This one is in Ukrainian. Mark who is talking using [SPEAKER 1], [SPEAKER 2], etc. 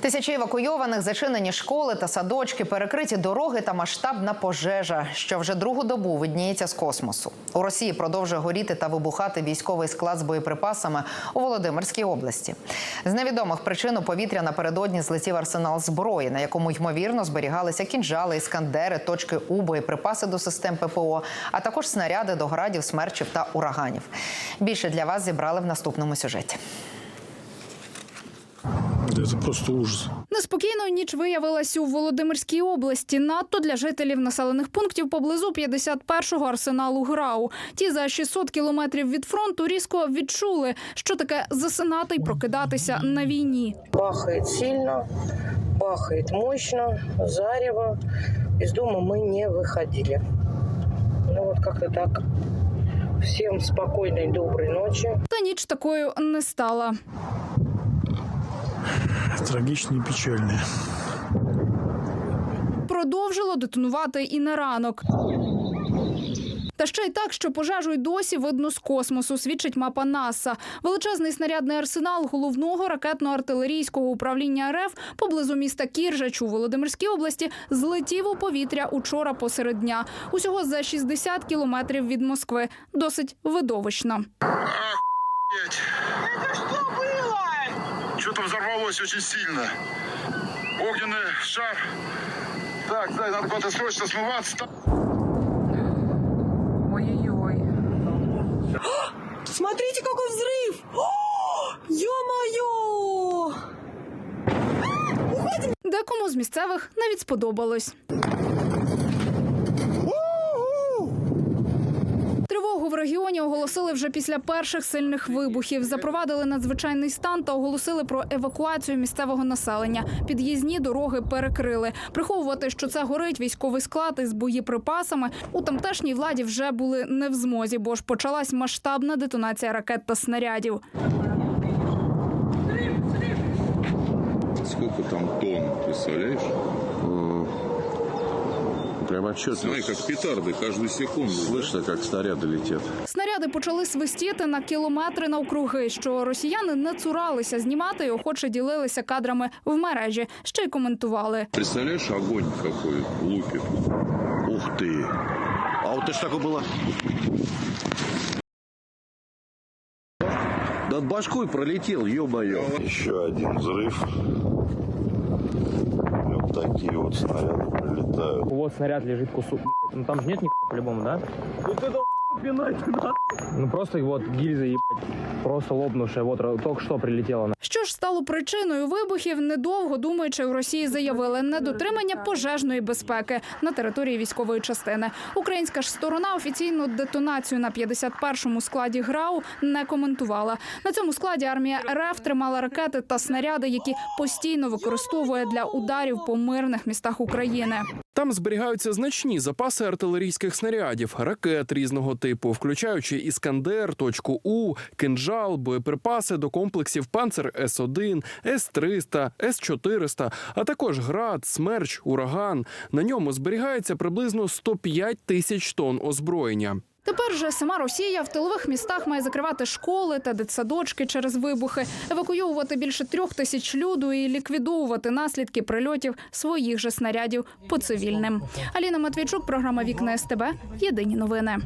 [SPEAKER 1] Тисячі евакуйованих, зачинені школи та садочки, перекриті дороги та масштабна пожежа, що вже другу добу видніється з космосу. У Росії продовжує горіти та вибухати військовий склад з боєприпасами у Володимирській області. З невідомих причин у повітря напередодні злетів арсенал зброї, на якому ймовірно зберігалися кінжали, іскандери, точки У, боєприпаси до систем ППО, а також снаряди до градів, смерчів та ураганів. Більше для вас зібрали в наступному сюжеті.
[SPEAKER 2] Это просто ужас.
[SPEAKER 3] Неспокійною ніч виявилась у Володимирській області. Надто для жителів населених пунктів поблизу 51-го арсеналу ГРАУ. Ті за 600 кілометрів від фронту різко відчули, що таке засинати й прокидатися на війні.
[SPEAKER 4] Бахает сильно, бахает мощно, зарево. Из дома мы не выходили. Ну вот как-то так. Всем спокойной, доброй ночи.
[SPEAKER 3] Та ніч такою не стала.
[SPEAKER 2] Трагично и печально.
[SPEAKER 3] Продовжило детонувати і на ранок. Та ще й так, що пожежу й досі видно з космосу, свідчить мапа НАСА. Величезний снарядний арсенал головного ракетно-артилерійського управління РФ поблизу міста Кіржач у Володимирській області злетів у повітря учора посеред дня. Усього за 60 кілометрів від Москви. Досить видовищно.
[SPEAKER 5] Было? Что-то взорвалось очень сильно. Огненный шар. Так, да, надо куда-то срочно смываться.
[SPEAKER 4] Ой-ой-ой.
[SPEAKER 6] Смотрите, какой взрыв! О, Ё-моё!
[SPEAKER 3] Декому з місцевих навіть сподобалось. Оголосили вже після перших сильних вибухів. Запровадили надзвичайний стан та оголосили про евакуацію місцевого населення. Під'їзні дороги перекрили. Приховувати, що це горить військовий склад із боєприпасами. У тамтешній владі вже були не в змозі, бо ж почалась масштабна детонація ракет та снарядів.
[SPEAKER 7] Сколько там тонн, представляешь?
[SPEAKER 8] Прям отчетливо
[SPEAKER 7] Смотри, как петарды каждую секунду.
[SPEAKER 8] слышно, как снаряды летят.
[SPEAKER 3] Снаряди почали свистіти на кілометри навкруги, що росіяни не цуралися знімати і охоче ділилися кадрами в мережі, ще й коментували.
[SPEAKER 7] Представляешь, огонь какой лупит.
[SPEAKER 8] Ух ты! А вот это что такое было? Над башкой пролетел, ё-моё.
[SPEAKER 9] Еще один взрыв. Вот такие вот снаряды прилетают.
[SPEAKER 10] Вот снаряд лежит кусок. Ну там же нет никакого по-любому, да? Ну просто вот гильза ебать, просто лопнувшая, вот только что прилетела. на.
[SPEAKER 3] Що ж стало причиною вибухів? Недовго думаючи, у Росії заявили недотримання пожежної безпеки на території військової частини. Українська ж сторона офіційну детонацію на 51-му складі ГРАУ не коментувала. На цьому складі армія РФ тримала ракети та снаряди, які постійно використовує для ударів по мирних містах України.
[SPEAKER 11] Там зберігаються значні запаси артилерійських снарядів, ракет різного типу, включаючи іскандер, точку У, кинжал, боєприпаси до комплексів Панцер С-1, С-300, С-400, а також град, смерч, ураган. На ньому зберігається приблизно 105 тисяч тонн озброєння.
[SPEAKER 3] Тепер же сама Росія в тилових містах має закривати школи та дитсадочки через вибухи, евакуювати більше трьох тисяч люду і ліквідовувати наслідки прильотів своїх же снарядів по цивільним. Аліна Матвійчук, програма Вікна СТБ. Єдині новини.